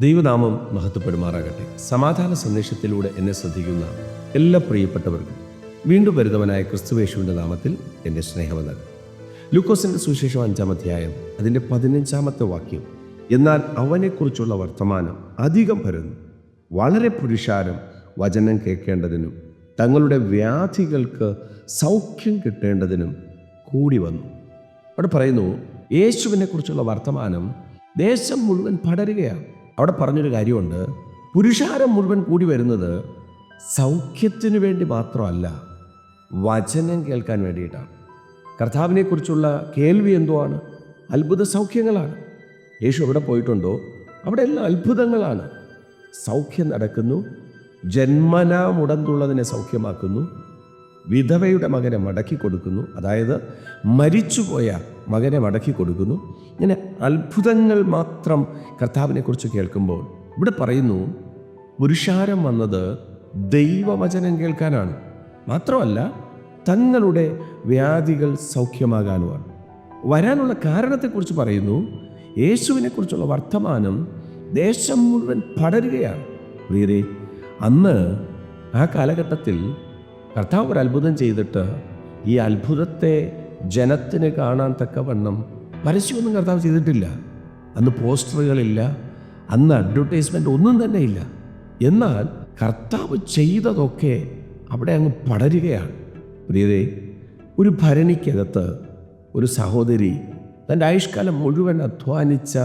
ദൈവനാമം മഹത്വപ്പെടുമാറാകട്ടെ. സമാധാന സന്ദേശത്തിലൂടെ എന്നെ ശ്രദ്ധിക്കുന്ന എല്ലാ പ്രിയപ്പെട്ടവർക്കും വീണ്ടും വരുന്നവനായ ക്രിസ്തുവേശുവിന്റെ നാമത്തിൽ എന്റെ സ്നേഹം നൽകും ലൂക്കോസിന്റെ സുവിശേഷം അഞ്ചാം അധ്യായം അതിന്റെ പതിനഞ്ചാമത്തെ വാക്യം എന്നാൽ അവനെക്കുറിച്ചുള്ള വർത്തമാനം അധികം പരന്നു. വളരെ പുരുഷാരം വചനം കേൾക്കേണ്ടതിനും തങ്ങളുടെ വ്യാധികൾക്ക് സൗഖ്യം കിട്ടേണ്ടതിനും കൂടി വന്നു. അവിടെ പറയുന്നു യേശുവിനെക്കുറിച്ചുള്ള വർത്തമാനം ദേശം മുഴുവൻ പടരുകയാണ്. അവിടെ പറഞ്ഞൊരു കാര്യമുണ്ട്. പുരുഷാരം മുഴുവൻ കൂടി വരുന്നത് സൗഖ്യത്തിന് വേണ്ടി മാത്രമല്ല വചനം കേൾക്കാൻ വേണ്ടിയിട്ടാണ്. കർത്താവിനെക്കുറിച്ചുള്ള കേൾവി ആണ് അത്ഭുത സൗഖ്യങ്ങളാണ്. യേശു എവിടെ പോയിട്ടുണ്ടോ? അവിടെ എല്ലാം അത്ഭുതങ്ങളാണ്. സൗഖ്യം നടക്കുന്നു ജന്മനാ മുടന്തുള്ളതിനെ സൗഖ്യമാക്കുന്നു. വിധവയുടെ മകനെ മടക്കി കൊടുക്കുന്നു. അതായത് മരിച്ചുപോയ മകനെ മടക്കി കൊടുക്കുന്നു. ഇങ്ങനെ അത്ഭുതങ്ങൾ മാത്രം കർത്താവിനെക്കുറിച്ച് കേൾക്കുമ്പോൾ ഇവിടെ പറയുന്നു പുരുഷാരം വന്നത് ദൈവവചനം കേൾക്കാനാണ്. മാത്രമല്ല തങ്ങളുടെ വ്യാധികൾ സൗഖ്യമാകാനുമാണ്. വരാനുള്ള കാരണത്തെക്കുറിച്ച് പറയുന്നു യേശുവിനെക്കുറിച്ചുള്ള വർത്തമാനം ദേശം മുഴുവൻ പടരുകയാണ്. പ്രിയരെ അന്ന് ആ കാലഘട്ടത്തിൽ കർത്താവ് ഒരു അത്ഭുതം ചെയ്തിട്ട് ഈ അത്ഭുതത്തെ ജനത്തിന് കാണാൻ തക്കവണ്ണം പരസ്യമൊന്നും കർത്താവ് ചെയ്തിട്ടില്ല. അന്ന് പോസ്റ്ററുകളില്ല അന്ന് അഡ്വർടൈസ്മെന്റ് ഒന്നും തന്നെ ഇല്ല. എന്നാൽ കർത്താവ് ചെയ്തതൊക്കെ അവിടെ അങ്ങ് പടരുകയാണ്. പ്രിയതേ ഒരു ഭരണിക്കകത്ത് ഒരു സഹോദരി തന്റെ ആയുഷ്കാലം മുഴുവൻ അധ്വാനിച്ച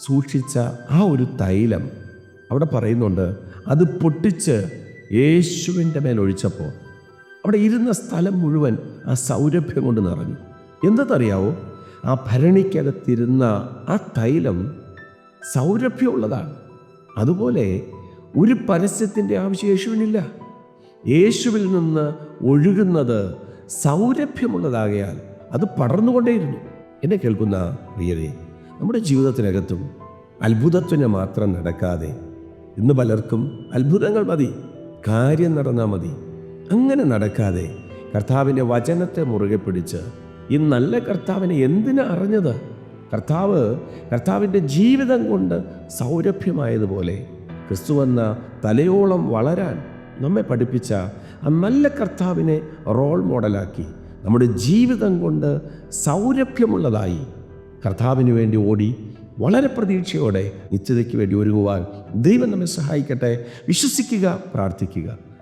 സൂക്ഷിച്ച ആ ഒരു തൈലം അവിടെ പറയുന്നുണ്ട് അത് പൊട്ടിച്ച് യേശുവിന്റെ മേൽ ഒഴിച്ചപ്പോൾ അവിടെ ഇരുന്ന സ്ഥലം മുഴുവൻ ആ സൗരഭ്യം കൊണ്ട് നിറഞ്ഞു. എന്തെന്നറിയാവോ? ആ ഭരണിക്കകത്തിരുന്ന ആ തൈലം സൗരഭ്യമുള്ളതാണ്. അതുപോലെ ഒരു പരസ്യത്തിന്റെ ആവശ്യം യേശുവിനില്ല യേശുവിൽ നിന്ന് ഒഴുകുന്നത് സൗരഭ്യമുള്ളതാകയാൽ അത് പടർന്നുകൊണ്ടേയിരുന്നു. എന്നെ കേൾക്കുന്ന പ്രിയരെ നമ്മുടെ ജീവിതത്തിനകത്തും അത്ഭുതത്തിന് മാത്രം നടക്കാതെ ഇന്ന് പലർക്കും അത്ഭുതങ്ങൾ മതി കാര്യം നടന്നാൽ മതി. അങ്ങനെ നടക്കാതെ കർത്താവിന്റെ വചനത്തെ മുറുകെ പിടിച്ച് ഈ നല്ല കർത്താവിനെ എന്തിനാ അറിഞ്ഞത്? കർത്താവ് കർത്താവിന്റെ ജീവിതം കൊണ്ട് സൗരഭ്യമായതുപോലെ ക്രിസ്തു എന്ന തലയോളം വളരാൻ നമ്മെ പഠിപ്പിച്ച ആ നല്ല കർത്താവിനെ റോൾ മോഡലാക്കി നമ്മുടെ ജീവിതം കൊണ്ട് സൗരഭ്യമുള്ളതായി കർത്താവിന് വേണ്ടി ഓടി വളരെ പ്രതീക്ഷയോടെ നിത്യതയ്ക്ക് വേണ്ടി ഒരുങ്ങുവാൻ ദൈവം നമ്മെ സഹായിക്കട്ടെ. വിശ്വസിക്കുക പ്രാർത്ഥിക്കുക.